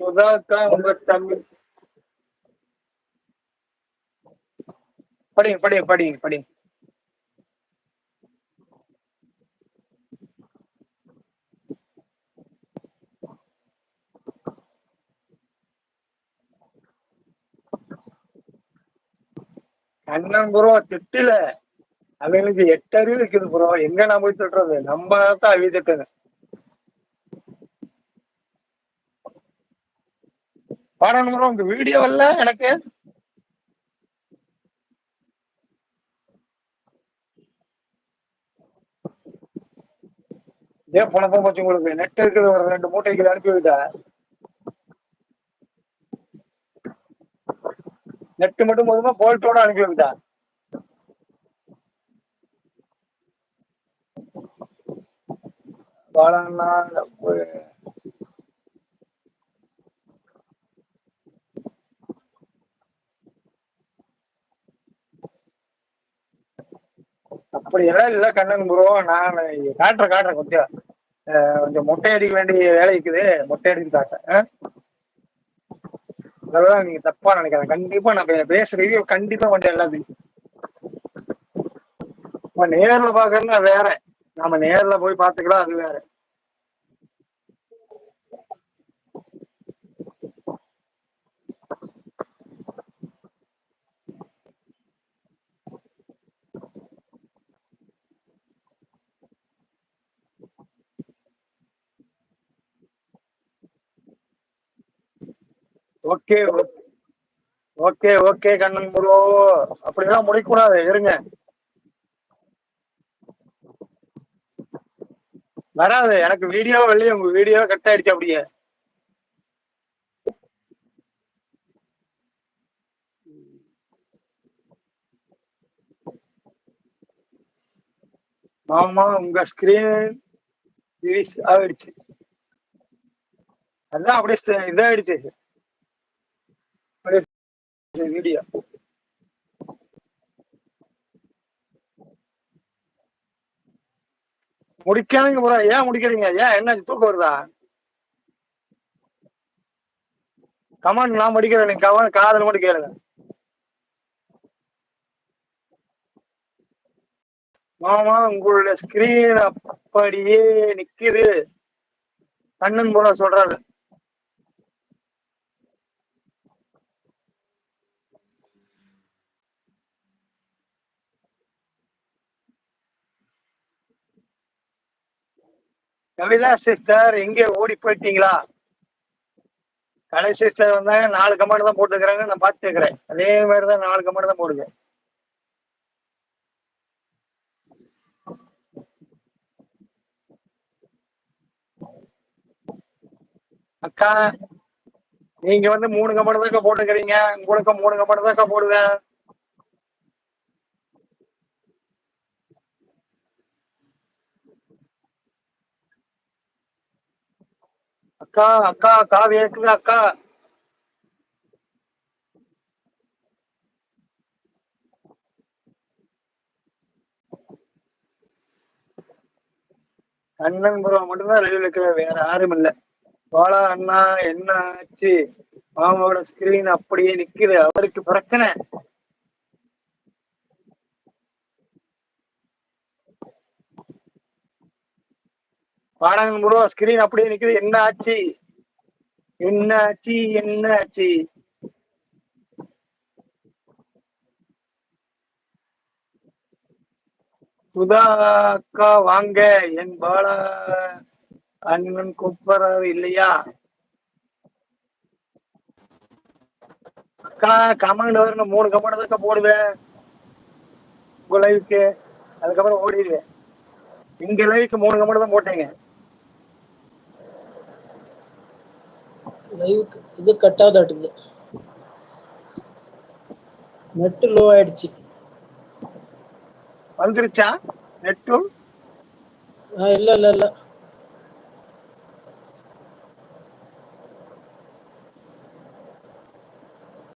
சுதாக்கா உங்க தம்பி படிங்க படிங்க படிங்க படிங்க. அண்ணன் ப்ரோ திட்டல. அவங்களுக்கு எட்டு அறிவு இருக்குது ப்ரோ எங்க நான் போய் திட்டுறது? நம்ம தான் அவி திட்டுங்க பாடணும் ப்ரோ உங்க வீடியோ வரல எனக்கு? ஏன் பணத்தை போச்சு உங்களுக்கு? நெட் இருக்குது ஒரு ரெண்டு மூட்டைக்கு அனுப்பி விட்டேன் நெட்டு மட்டும் போதுமா? போல்ட்டோட அனுப்பி வைக்கிட்டா? பாலண்ணா அப்படி எல்லாம் இல்ல கண்ணன் ப்ரோ நான் காட்டுறேன் காட்டுறேன் கொஞ்சம். கொஞ்சம் மொட்டை அடிக்க வேண்டிய வேலை இருக்குது. மொட்டை அடிக்க காட்டுறேன். அதெல்லாம் நீங்க தப்பா நினைக்கிறேன் கண்டிப்பா நான் பேச ரிவ்யூ கண்டிப்பா பண்றேன் எல்லாத்தையும் நேர்ல பாக்குறதுனா வேற. நாம நேர்ல போய் பாத்துக்கலாம் அது வேற. Okay okay okay Kannan bro அப்படிலாம் முடிக்கூடாது இருங்க. வராது எனக்கு வீடியோ வெளியே உங்க வீடியோ கட் ஆயிடுச்சு அப்படியே. ஆமா உங்க ஸ்கிரீன் ஆயிடுச்சு. அதான் அப்படியே இதாயிடுச்சு. வீடியோ முடிக்காதீங்க ப்ரோ. ஏன் முடிக்கிறீங்க? ஏன்? என்ன தூக்கம் வருதா? கமெண்ட் நான் முடிக்கிறேன். நீங்க கமெண்ட் காதல் மட்டும் கேளுங்க. மாமா உங்களுடைய ஸ்கிரீன் அப்படியே நிக்குது. கண்ணன் போல சொல்றாரு. கவிதா சிஸ்டர் எங்க ஓடி போயிட்டீங்களா? கடை சிஸ்டர் வந்தாங்க நாலு கமெண்ட் தான் போட்டுக்கிறாங்க நான் பார்த்துக்கிறேன் அதே மாதிரி தான் நாலு கமெண்ட் தான் போடுங்க அக்கா நீங்க வந்து மூணு கமெண்ட் தான்க்கா போட்டுக்கிறீங்க உங்களுக்கு மூணு கமெண்ட் தான் போடுவேன். அக்கா அக்கா காவி இருக்குது அக்கா. அண்ணன் ப்ரோ மட்டும்தான் ரிவ்யூ இருக்கிற வேற யாரும் இல்ல. பாலா அண்ணா என்ன ஆச்சு? மாமாவோட ஸ்கிரீன் அப்படியே நிக்குது. அவருக்கு பிரச்சனை. பாடங்கள் முழுவதும் ஸ்கிரீன் அப்படியே நிக்குது. என்ன ஆச்சு என்ன ஆச்சு என்ன ஆச்சு சுதா அக்கா வாங்க. என் பாலா அண்ணன் கூப்பிடுறாரு இல்லையா? அக்கா கமெண்ட் வரணும் மூணு கமெண்ட் தான் போடுவேன். உங்க லைவுக்கு அதுக்கப்புறம் ஓடிடுவேன். இங்க லைவுக்கு மூணு கமெண்ட் தான் போட்டேங்க. லைவ் இது கட் ஆகுதாட்டுது நெட்டு லோ ஆயிடுச்சு. வந்துருச்சா? நெட்டும் இல்ல இல்ல இல்ல.